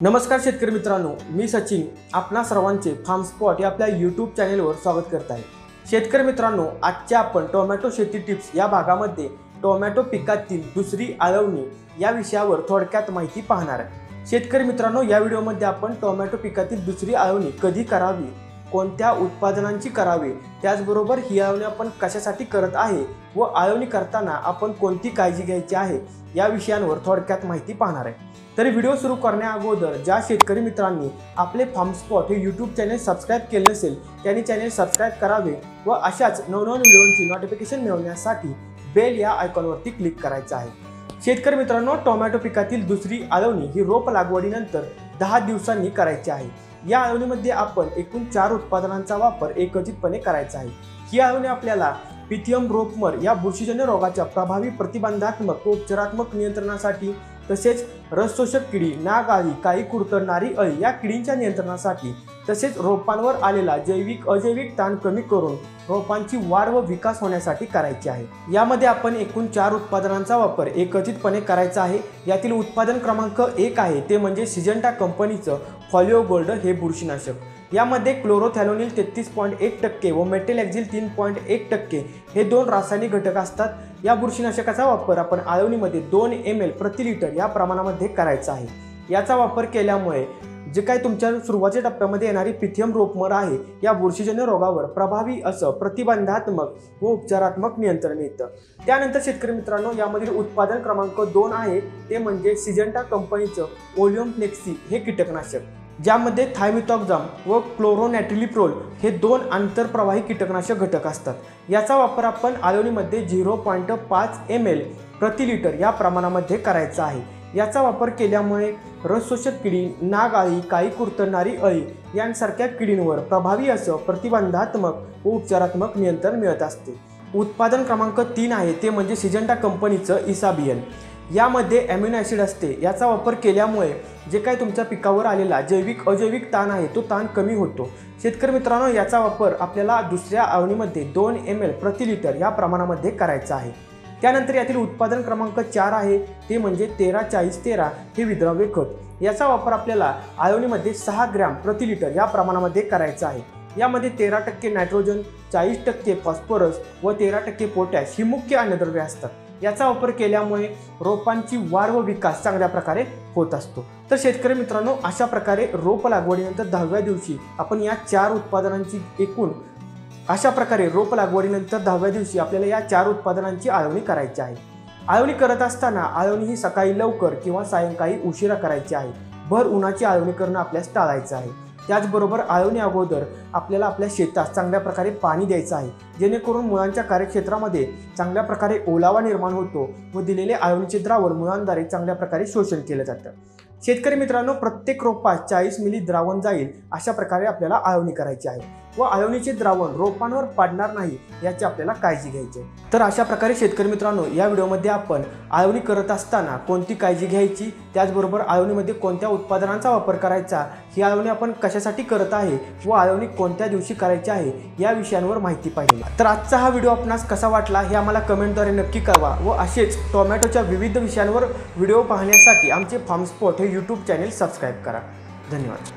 नमस्कार शेतकरी मित्रांनो मी सचिन आपणा सर्वांचे फार्म स्पॉट या आपल्या यूट्यूब चॅनेलवर स्वागत करत आहे. शेतकरी मित्रांनो आजच्या आपण टोमॅटो शेती टिप्स या भागामध्ये टोमॅटो पिकातील दुसरी आळवणी या विषयावर थोडक्यात माहिती पाहणार आहे. शेतकरी मित्रांनो या व्हिडिओमध्ये आपण टोमॅटो पिकातील दुसरी आळवणी कधी करावी कोणत्या उत्पादनांची करावी? त्याचबरोबर ही आळवणी आपण कशासाठी करत आहे व आळवणी करताना आपण कोणती काळजी घ्यायची आहे? या विषयांवर थोडक्यात माहिती पाहणार आहे. तरी व्हिडिओ सुरू करण्या अगोदर ज्या शेतकरी मित्रांनी आपले फार्मस्पॉट हे यूट्यूब चॅनेल सबस्क्राईब केले नसेल त्यांनी चॅनेल सबस्क्राईब करावे व अशाच नवनवीन व्हिडिओंची नोटिफिकेशन मिळवण्यासाठी बेल या आयकॉनवरती क्लिक करायचं आहे. शेतकरी मित्रांनो टोमॅटो पिकातील दुसरी आळवणी ही रोप लागवडीनंतर दहा दिवसांनी करायची आहे. या आळवणीमध्ये आपण एकूण चार उत्पादनांचा वापर एकत्रितपणे करायचा आहे. ही आळवणी आपल्याला पिथियम रोपमर या बुरशीजन्य रोगाच्या प्रभावी प्रतिबंधात्मक व उपचारात्मक नियंत्रणासाठी तसेच रसशोषक किडी नाग आळी काही कुरतरणारी अळी या किडींच्या नियंत्रणासाठी तसेच रोपांवर आलेला जैविक अजैविक ताण कमी करून रोपांची वाढ व विकास होण्यासाठी करायची आहे. यामध्ये आपण एकूण चार उत्पादनांचा वापर एकत्रितपणे करायचा आहे. यातील उत्पादन क्रमांक एक आहे. ते म्हणजे सिजंटा कंपनीचं फॉलिओ गोल्ड हे बुरशीनाशक. यामध्ये क्लोरोथॅलोनिल तेहतीस पॉईंट एक टक्के व मेटेलॅक्झिल तीन पॉईंट एक टक्के हे दोन रासायनिक घटक असतात. या बुरशीनाशकाचा वापर आपण आळवणीमध्ये दोन एम एल प्रति लिटर या प्रमाणामध्ये करायचा आहे. याचा वापर केल्यामुळे जे काय तुमच्या सुरुवातीच्या टप्प्यामध्ये येणारी पिथियम रोपमर आहे या बुरशीजन्य रोगावर प्रभावी असं प्रतिबंधात्मक व उपचारात्मक नियंत्रण येतं. त्यानंतर शेतकरी मित्रांनो यामधील उत्पादन क्रमांक दोन आहे ते म्हणजे सिजंटा कंपनीचं ओलियम फ्लेक्सी हे कीटकनाशक ज्यामध्ये थायमिथॉक्झाम व क्लोरोनॅट्रिलिप्रोल हे दोन आंतरप्रवाही कीटकनाशक घटक असतात. याचा वापर आपण आळवणीमध्ये झिरो पॉईंट पाच एम एल प्रति लिटर या प्रमाणामध्ये करायचा आहे. याचा वापर केल्यामुळे रसशोषक किडी नाग आळी काही कुरतडणारी अळी यांसारख्या किडींवर प्रभावी असं प्रतिबंधात्मक व उपचारात्मक नियंत्रण मिळत असते. उत्पादन क्रमांक तीन आहे ते म्हणजे सिजंटा कंपनीचं इसाबियन. यामध्ये ॲम्युनो ॲसिड असते. याचा वापर केल्यामुळे जे काही तुमच्या पिकावर आलेला जैविक अजैविक ताण आहे तो ताण कमी होतो. शेतकरी मित्रांनो याचा वापर आपल्याला दुसऱ्या आवणीमध्ये दोन एम एल प्रति लिटर या प्रमाणामध्ये करायचा आहे. त्यानंतर यातील उत्पादन क्रमांक चार आहे ते म्हणजे तेरा चाळीस तेरा हे विद्राव्य खत. याचा वापर आपल्याला आळवणीमध्ये सहा ग्रॅम प्रति लिटर या प्रमाणामध्ये करायचा आहे. यामध्ये तेरा टक्के नायट्रोजन चाळीस टक्के फॉस्फरस व तेरा टक्के पोटॅश ही मुख्य अन्नद्रव्ये असतात. याचा वापर केल्यामुळे रोपांची वाढ व विकास चांगल्या प्रकारे होत असतो. तर शेतकरी मित्रांनो अशा प्रकारे रोप लागवडीनंतर दहाव्या दिवशी आपण या चार उत्पादनांची एकूण अशा प्रकारे रोप लागवडीनंतर दहाव्या दिवशी आपल्याला या चार उत्पादनांची आळवणी करायची आहे. आळवणी करत असताना आळवणी ही सकाळी लवकर किंवा सायंकाळी उशिरा करायची आहे. भर उन्हाची आळवणी करणं आपल्यास टाळायचं आहे. त्याचबरोबर आळवणी अगोदर आपल्याला आपल्या शेतात चांगल्या प्रकारे पाणी द्यायचं आहे. जेणेकरून मुळांच्या कार्यक्षेत्रामध्ये चांगल्या प्रकारे ओलावा निर्माण होतो व दिलेले आळवणीचे द्रावण मुळांद्वारे चांगल्या प्रकारे शोषण केलं जातं. शेतकरी मित्रांनो प्रत्येक रोपात चाळीस मिली द्रावण जाईल अशा प्रकारे आपल्याला आळवणी करायची आहे व आळवणीचे द्रावण रोपांवर पाडणार नाही याची आपल्याला काळजी घ्यायची आहे. तर अशा प्रकारे शेतकरी मित्रांनो या व्हिडिओमध्ये आपण आळवणी करत असताना कोणती काळजी घ्यायची त्याचबरोबर आळवणीमध्ये कोणत्या उत्पादनांचा वापर करायचा ही आळवणी आपण कशासाठी करत आहे व आळवणी कोणत्या दिवशी करायची आहे या विषयांवर माहिती पाहिजे तर आजचा हा व्हिडिओ आपणास कसा वाटला हे आम्हाला कमेंटद्वारे नक्की कळवा व असेच टोमॅटोच्या विविध विषयांवर व्हिडिओ पाहण्यासाठी आमचे फार्म स्पॉट हे यूट्यूब चॅनेल सबस्क्राईब करा. धन्यवाद.